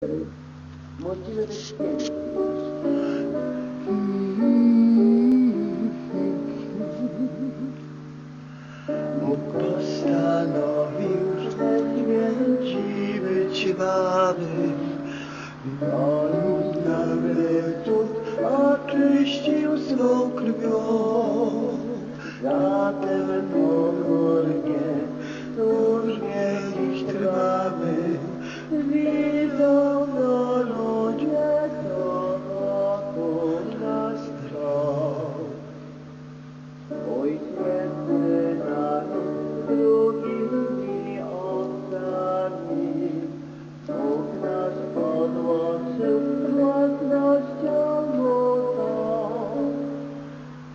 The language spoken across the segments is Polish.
Być piękny. Bóg postanowił, że święci być mamy. On nawet tu oczyścił swą krwią. Zatem pokornie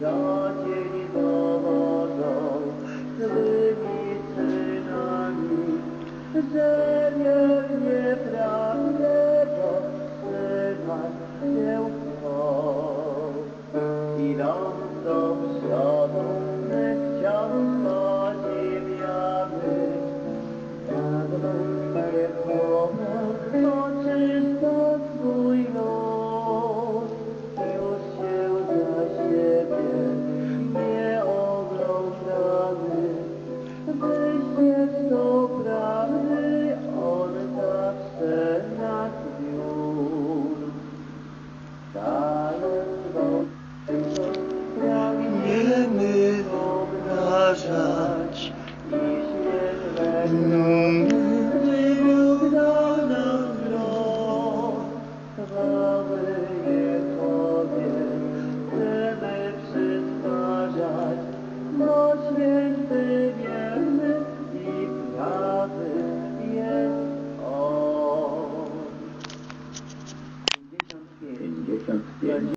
Za dzień dowodzą swymi synami, że nie prawdziwego Syna się wziął. Idąc do przodu, obnażać i śmiech Nudy równa nam wzrok. chwały Jehowie chcemy przysparzać, bo święty, wierny i prawy jest On. 55.